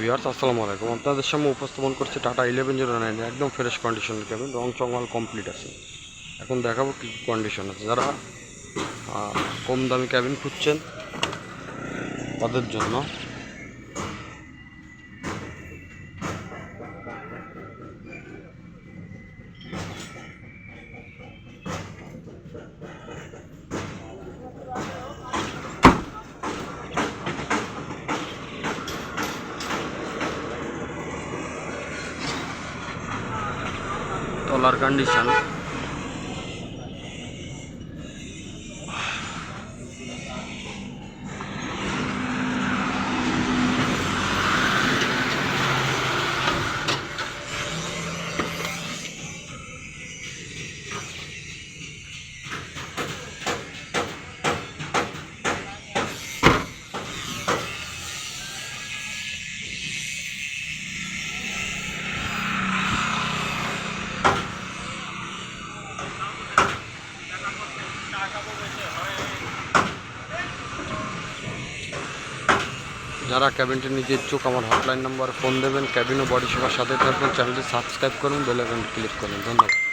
Viewers, আসসালামু আলাইকুম। আপনাদের সামনে উপস্থাপন করছে টাটা ইলেভেন জিরো নাইন একদম ফ্রেশ কন্ডিশনের ক্যাবিন রং চংমাল কমপ্লিট আছে। এখন দেখাবো কী কন্ডিশন আছে। যারা কম দামি ক্যাবিন খুঁজছেন, তাদের জন্য। তলার কন্ডিশন যারা ক্যাবিনটি নিজে ইচ্ছুক আমার হটলাইন নাম্বার ফোন দেবেন ক্যাবিন ও বডি সেবার সাথে থাকবেন চ্যানেলটি সাবস্ক্রাইব করুন বেলাইকন ক্লিক করুন। ধন্যবাদ।